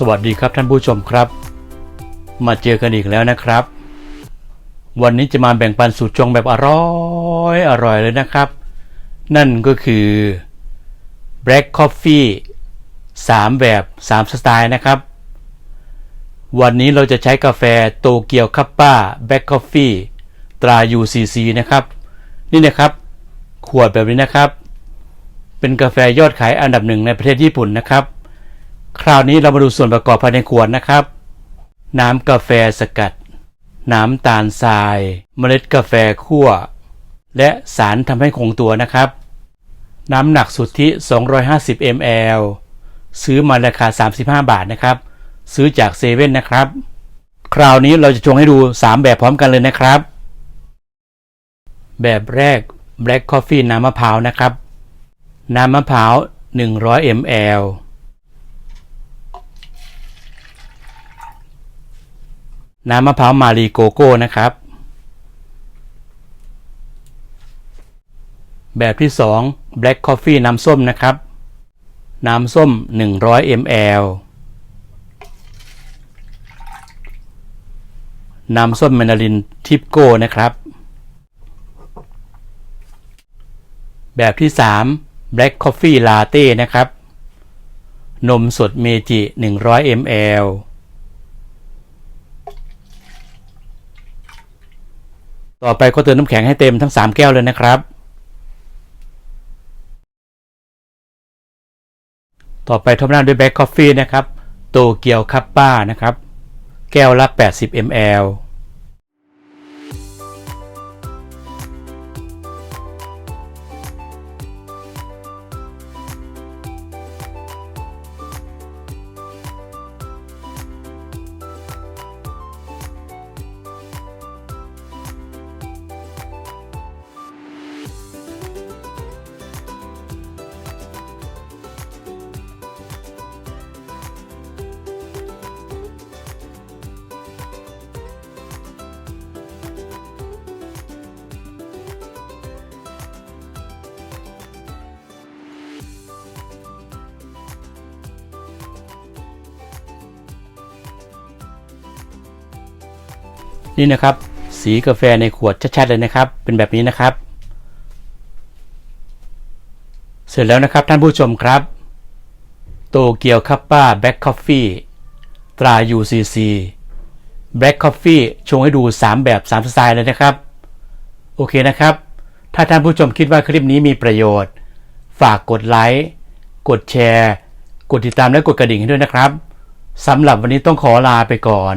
สวัสดีครับท่านผู้ชมครับ มาเจอกันอีกแล้วนะครับ วันนี้จะมาแบ่งปันสูตรชงแบบอร่อยอร่อยเลยนะครับ นั่นก็คือ Black Coffee 3 แบบ 3 สไตล์นะครับ วันนี้เราจะใช้กาแฟโตเกียวคัปป้า Black Coffee ตรา UCC นะครับ นี่นะครับ ขวดแบบนี้นะครับ เป็นกาแฟยอดขายอันดับหนึ่งในประเทศญี่ปุ่นนะครับ คราวนี้เรามาดูส่วนประกอบภายในขวดนะครับ น้ำกาแฟสกัด น้ำตาลทราย เมล็ดกาแฟคั่ว และสารทำให้คงตัวนะครับ น้ำหนักสุทธิ 250 ml ซื้อมาราคา 35 บาทนะครับ ซื้อจากเซเว่นนะครับ คราวนี้เราจะชงให้ดู 3 แบบพร้อมกันเลยนะครับ แบบแรก Black Coffee น้ำมะพร้าวนะครับ น้ำมะพร้าว 100 ml น้ำมะพร้าวมารีโกโก้นะครับ แบบที่ 2 Black Coffee น้ำส้มนะครับ น้ำส้ม 100 ml น้ำส้มแมนดารินทิปโก้นะครับ แบบที่ 3 Black Coffee Latte นะครับ นมสดเมจิ 100 ml ต่อไปก็เติมน้ำแข็งให้เต็มทั้ง 3 แก้วเลยนะครับ ต่อไปทบหน้าด้วยแบล็คคอฟฟี่นะครับ โตเกียวคัปป้านะครับ แก้วละ 80 ml นี่นะครับ สีกาแฟในขวดชัดๆเลยนะครับ เป็นแบบนี้นะครับ เสร็จแล้วนะครับท่านผู้ชมครับ โตเกียวคัปป้าแบล็คคอฟฟี่ตรา UCC แบล็คคอฟฟี่ชงให้ดู 3 แบบ 3 สไตล์เลยนะครับ โอเคนะครับ ถ้าท่านผู้ชมคิดว่าคลิปนี้มีประโยชน์ ฝากกดไลค์ กดแชร์ กดติดตามและกดกระดิ่งให้ด้วยนะครับ สำหรับวันนี้ต้องขอลาไปก่อน